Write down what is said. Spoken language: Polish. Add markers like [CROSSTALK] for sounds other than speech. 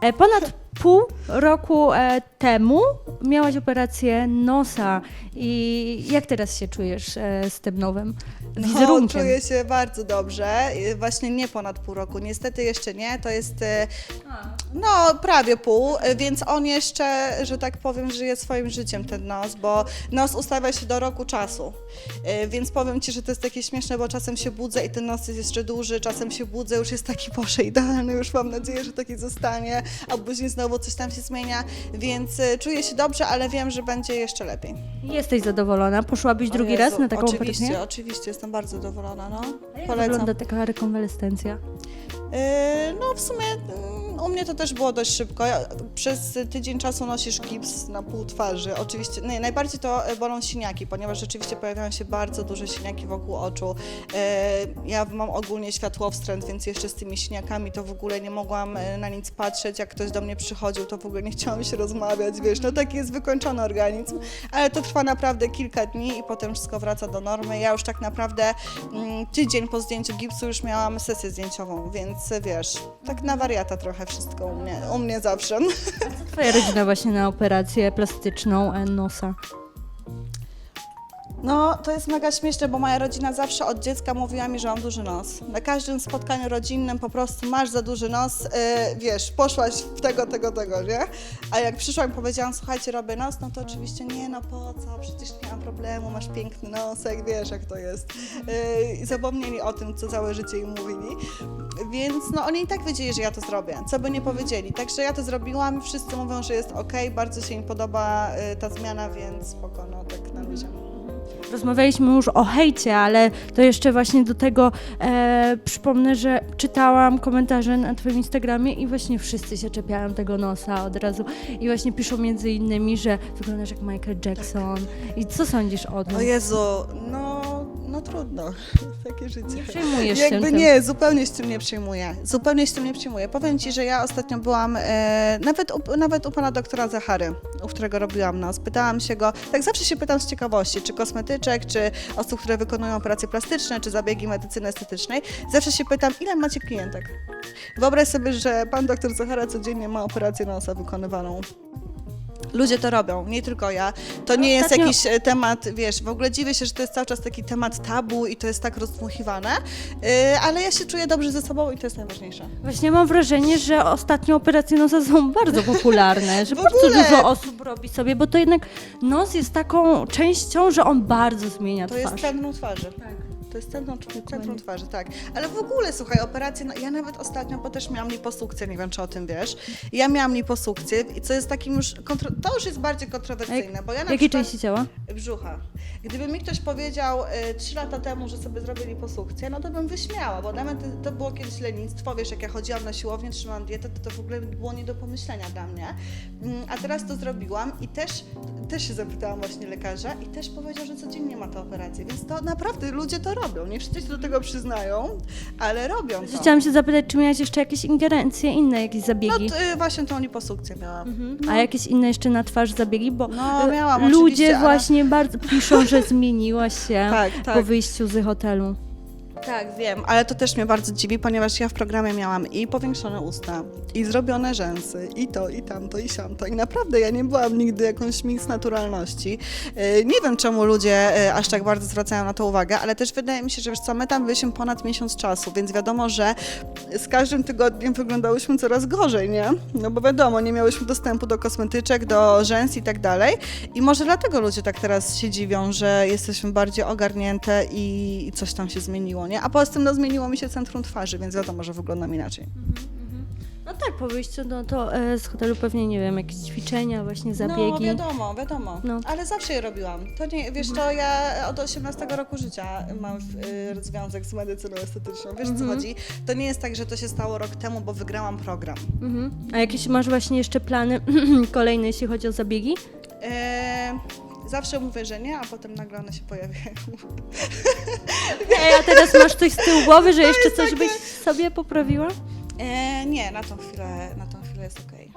E, Ponad pół roku e, temu miałaś operację nosa i jak teraz się czujesz e, z tym nowym No, wizerunkiem? czuję się bardzo dobrze. Właśnie nie ponad pół roku. Niestety jeszcze nie. To jest no prawie pół, więc on jeszcze, że tak powiem, żyje swoim życiem ten nos, bo nos ustawia się do roku czasu. Y, Więc powiem Ci, że to jest takie śmieszne, bo czasem się budzę i ten nos jest jeszcze duży, czasem się budzę, już jest taki Boże idealny, już mam nadzieję, że taki zostanie, a później znowu coś tam się zmienia, więc y, czuję się dobrze, ale wiem, że będzie jeszcze lepiej. Jesteś zadowolona? Poszłabyś drugi Jezu, raz na taką Oczywiście, operację? oczywiście, jestem bardzo zadowolona, no. Jak Polecam. wygląda taka rekonwalescencja? Yy, No w sumie mm, u mnie to też było dość szybko. Ja- Przez tydzień czasu nosisz gips na pół twarzy. Oczywiście nie, najbardziej to e, bolą siniaki, ponieważ rzeczywiście pojawiają się bardzo duże siniaki wokół oczu. Yy, Ja mam ogólnie światłowstręt, więc jeszcze z tymi siniakami to w ogóle nie mogłam e, na nic patrzeć. Jak ktoś do mnie przychodził, to w ogóle nie chciałam się rozmawiać, wiesz, no taki jest wykończony organizm. Ale to trwa naprawdę kilka dni i potem wszystko wraca do normy. Ja już tak naprawdę mm, tydzień po zdjęciu gipsu już miałam sesję zdjęciową, więc e, wiesz, tak na wariata trochę wszystko u mnie, u mnie zawsze. Twoja rodzina właśnie na operację plastyczną e, nosa. No, to jest mega śmieszne, bo moja rodzina zawsze od dziecka mówiła mi, że mam duży nos. Na każdym spotkaniu rodzinnym po prostu masz za duży nos, yy, wiesz, poszłaś w tego, tego, tego, nie? A jak przyszłam i powiedziałam, słuchajcie, robię nos, no to oczywiście nie, no po co, przecież nie ma problemu, masz piękny nosek, wiesz jak to jest. Yy, zapomnieli o tym, co całe życie im mówili. Więc no oni i tak wiedzieli, że ja to zrobię, co by nie powiedzieli. Także ja to zrobiłam, wszyscy mówią, że jest ok, bardzo się im podoba yy, ta zmiana, więc spoko, no tak na luzie. Rozmawialiśmy już o hejcie, ale to jeszcze właśnie do tego e, przypomnę, że czytałam komentarze na Twoim Instagramie i właśnie wszyscy się czepiają tego nosa od razu. I właśnie piszą między innymi, że wyglądasz jak Michael Jackson. I co sądzisz o tym? O Jezu, no, no trudno, [LAUGHS] takie życie. Przejmujesz się Jakby tym. nie, zupełnie się tym nie przejmuję. Zupełnie się tym nie przejmuję. Powiem Ci, że ja ostatnio byłam e, nawet, u, nawet u pana doktora Zachary, u którego robiłam nos. Pytałam się go, tak zawsze się pytam z ciekawości, czy kosmetyczek, czy osób, które wykonują operacje plastyczne, czy zabiegi medycyny estetycznej. Zawsze się pytam, ile macie klientek? Wyobraź sobie, że pan doktor Zachara codziennie ma operację nosa wykonywaną. Ludzie to robią, nie tylko ja. To nie jest Ostatnio- jakiś e, temat, wiesz, w ogóle dziwię się, że to jest cały czas taki temat tabu i to jest tak rozdmuchiwane, yy, ale ja się czuję dobrze ze sobą i to jest najważniejsze. Właśnie mam wrażenie, że ostatnio operacje nosa są [LAUGHS] bardzo popularne, że W bardzo ogóle. dużo osób robi sobie, bo to jednak nos jest taką częścią, że on bardzo zmienia To twarz. jest centrum twarzy. To jest centrum, centrum twarzy, tak. Ale w ogóle, słuchaj, operacje, no, ja nawet ostatnio, bo też miałam liposukcję, nie wiem, czy o tym wiesz. Ja miałam liposukcję i co jest takim już, kontro... to już jest bardziej kontrowersyjne, bo ja na Jakiej przykład... części ciała? brzucha. Gdyby mi ktoś powiedział y, trzy lata temu, że sobie zrobię liposukcję, no to bym wyśmiała, bo nawet to było kiedyś lenistwo, wiesz, jak ja chodziłam na siłownię, trzymałam dietę, to to w ogóle było nie do pomyślenia dla mnie. Mm, A teraz to zrobiłam i też, też się zapytałam właśnie lekarza i też powiedział, że codziennie ma tę operację, więc to naprawdę ludzie to robią. Nie wszyscy się do tego przyznają, ale robią to. Chciałam się zapytać, czy miałaś jeszcze jakieś ingerencje, inne jakieś No zabiegi? to, y, właśnie tą liposukcję miałam. Mhm. A jakieś inne jeszcze na twarz zabiegi? Bo No, e, miałam ludzie oczywiście, ale- właśnie bardzo piszą, że [LAUGHS] zmieniłaś się Tak, po tak. wyjściu z hotelu. Tak, wiem, ale to też mnie bardzo dziwi, ponieważ ja w programie miałam i powiększone usta, i zrobione rzęsy, i to, i tamto, i siamto. I naprawdę ja nie byłam nigdy jakąś mix naturalności. Yy, Nie wiem, czemu ludzie yy, aż tak bardzo zwracają na to uwagę, ale też wydaje mi się, że wiesz co, my tam byliśmy ponad miesiąc czasu, więc wiadomo, że z każdym tygodniem wyglądałyśmy coraz gorzej, nie? No bo wiadomo, nie miałyśmy dostępu do kosmetyczek, do rzęs i tak dalej. I może dlatego ludzie tak teraz się dziwią, że jesteśmy bardziej ogarnięte i coś tam się zmieniło, nie? A poza tym no, zmieniło mi się centrum twarzy, więc wiadomo, że wyglądam inaczej. No tak, po wyjściu no to e, z hotelu pewnie, nie wiem, jakieś ćwiczenia, właśnie No zabiegi. wiadomo, wiadomo. No. Ale zawsze je robiłam. To nie, wiesz to ja od 18 roku życia mam y, związek z medycyną estetyczną. Wiesz o co chodzi? To nie jest tak, że to się stało rok temu, bo wygrałam program. Mhm. A jakieś masz właśnie jeszcze plany [CLEARS THROAT] kolejne, jeśli chodzi o zabiegi? E, zawsze mówię, że nie, a potem nagle one się pojawiają. [LAUGHS] [LAUGHS] Ej, a teraz masz coś z tyłu głowy, że jeszcze coś byś sobie poprawiła? E, nie, na tą chwilę, na tą chwilę jest okej.